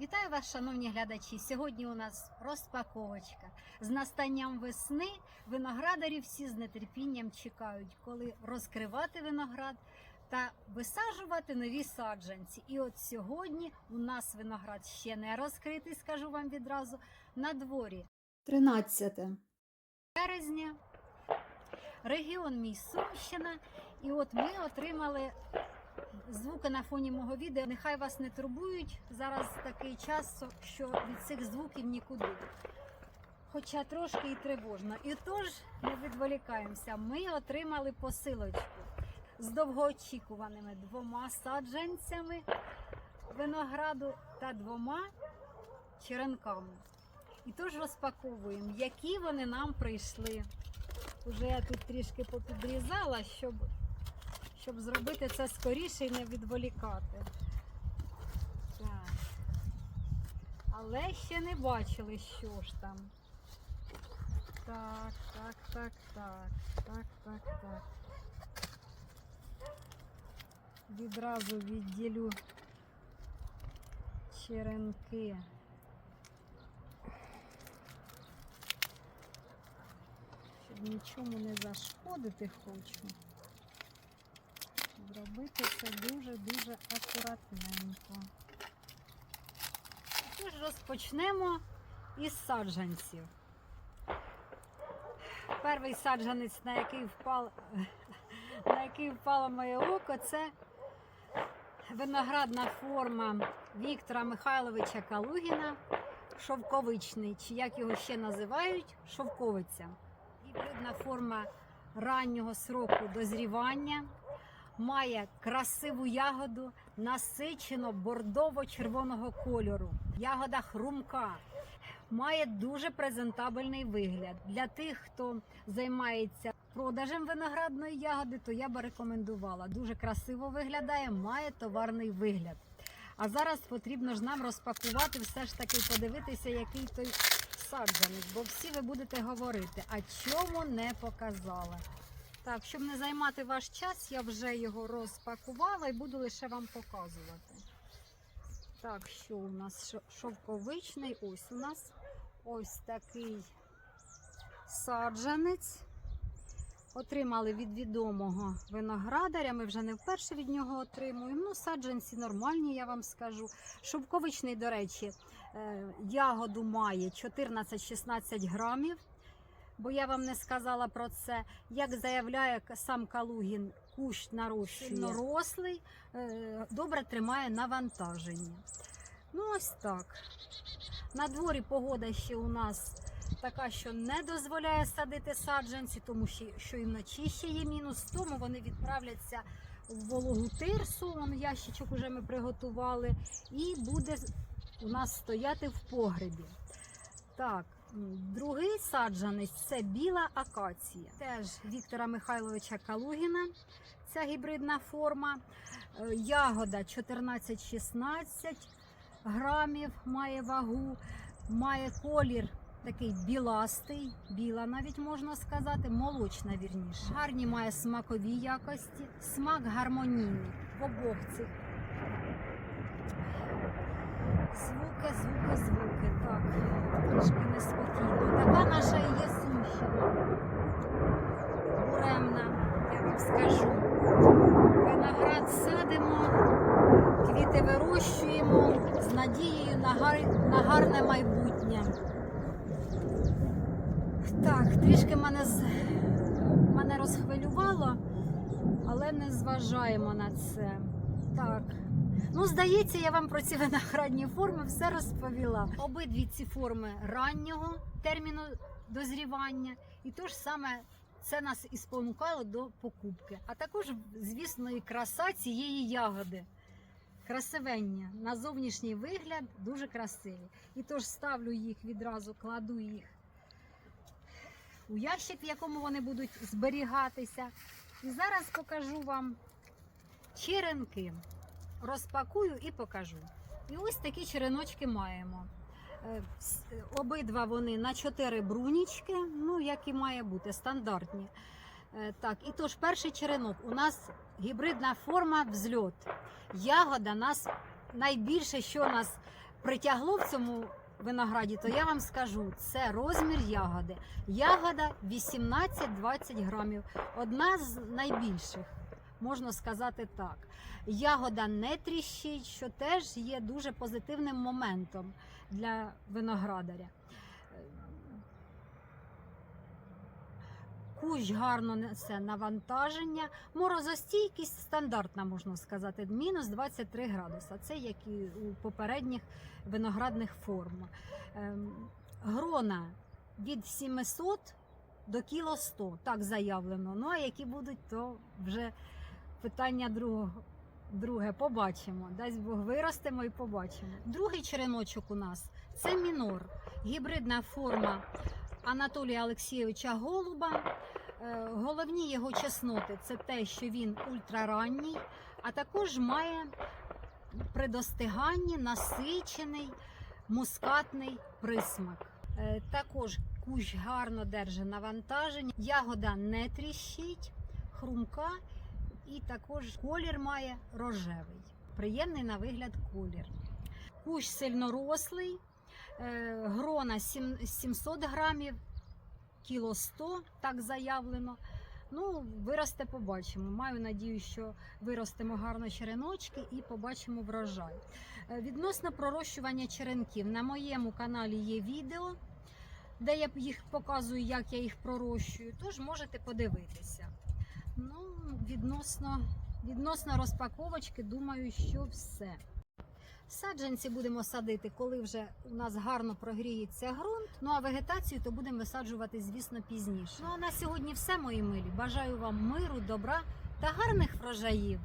Вітаю вас, шановні глядачі. Сьогодні у нас розпаковочка. З настанням весни виноградарі всі з нетерпінням чекають, коли розкривати виноград та висаджувати нові саджанці. І от сьогодні у нас виноград ще не розкритий, скажу вам відразу. На дворі 13. березня, регіон мій Сумщина. І от ми отримали звуки на фоні мого відео. Нехай вас не турбують. Зараз такий час, що від цих звуків нікуди. Хоча трошки і тривожно. І тож не відволікаємося. Ми отримали посилочку з довгоочікуваними двома саджанцями винограду та двома черенками. І тож розпаковуємо, які вони нам прийшли. Уже я тут трішки попідрізала, щоб, щоб зробити це скоріше і не відволікати. Так. Але ще не бачили, що ж там. Так, так, так, так, так, так, так. Відразу відділю черенки. Щоб нічому не зашкодити хочу. Зробити це дуже-дуже акуратненько. Тож розпочнемо із саджанців. Перший саджанець, на який впав, на який впало моє око, це виноградна форма Віктора Михайловича Калугіна, шовковичний, чи як його ще називають, шовковиця. Гібридна форма раннього сроку дозрівання. Має красиву ягоду насичено бордово-червоного кольору. Ягода хрумка. Має дуже презентабельний вигляд. Для тих, хто займається продажем виноградної ягоди, то я би рекомендувала. Дуже красиво виглядає, має товарний вигляд. А зараз потрібно ж нам розпакувати, все ж таки подивитися, який той саджанець, бо всі ви будете говорити, а чому не показала. Так, щоб не займати ваш час, я вже його розпакувала і буду лише вам показувати. Так, що у нас шовковичний? Ось у нас ось такий саджанець. Отримали від відомого виноградаря. Ми вже не вперше від нього отримуємо. Ну, саджанці нормальні, я вам скажу. Шовковичний, до речі, е, ягоду має 14-16 грамів. Бо я вам не сказала про це. Як заявляє сам Калугін, кущ нарощує рослий, е, добре тримає навантаження. Ну, ось так. На дворі погода ще у нас така, що не дозволяє садити саджанці, тому що, і вночі ще є мінус, тому вони відправляться в вологу тирсу. Вон ящичок уже ми приготували, і буде у нас стояти в погребі. Так, другий саджанець це біла акація. Теж Віктора Михайловича Калугіна. Ця гібридна форма. Е, Ягода 14-16 грамів має вагу, має колір такий біластий, біла навіть можна сказати, молочна вірніше. Гарні має смакові якості, смак гармонійний в обох цих. Звуки, звуки, звуки. Так, трішки неспокійно. Така наша і є Сумщина. Буремна, я вам скажу. Виноград садимо, квіти вирощуємо з надією на, гар... на гарне майбутнє. Так, трішки мене, з... мене розхвилювало, але не зважаємо на це. Так. Ну, здається, я вам про ці виноградні форми все розповіла. Обидві ці форми раннього терміну дозрівання, і то ж саме це нас і спонукало до покупки. А також, звісно, і краса цієї ягоди. Красивення на зовнішній вигляд дуже красиві. І тож ставлю їх відразу, кладу їх у ящик, в якому вони будуть зберігатися. І зараз покажу вам черенки. Розпакую і покажу. І ось такі череночки маємо. Е, Обидва вони на 4 брунічки, ну як і має бути, стандартні. Е, Так, і тож перший черенок у нас гібридна форма взльот. Ягода нас найбільше, що нас притягло в цьому винограді, то я вам скажу, це розмір ягоди. Ягода 18-20 грамів. Одна з найбільших, можна сказати так. Ягода не тріщить, що теж є дуже позитивним моментом для виноградаря. Кущ гарно несе навантаження. Морозостійкість стандартна, можна сказати, мінус 23 градуса. Це як і у попередніх виноградних форм. Ем, Грона від 700 до кіло 100, так заявлено. Ну а які будуть, то вже питання другого. Друге, побачимо. Дасть Бог виростемо і побачимо. Другий череночок у нас це мінор, гібридна форма Анатолія Олексійовича Голуба. Е, Головні його чесноти це те, що він ультраранній, а також має при достиганні насичений мускатний присмак. Е, Також кущ гарно держить навантаження, ягода не тріщить, хрумка і також колір має рожевий. Приємний на вигляд колір. Кущ сильнорослий, е, грона 700 грамів, кіло 100, так заявлено. Ну, виросте, побачимо. Маю надію, що виростемо гарно череночки і побачимо врожай. Е, Відносно пророщування черенків, на моєму каналі є відео, де я їх показую, як я їх пророщую. Тож можете подивитися. Ну, відносно, відносно розпаковочки, думаю, що все. Саджанці будемо садити, коли вже у нас гарно прогріється ґрунт. Ну а вегетацію то будемо висаджувати, звісно, пізніше. Ну а на сьогодні все, мої милі. Бажаю вам миру, добра та гарних врожаїв.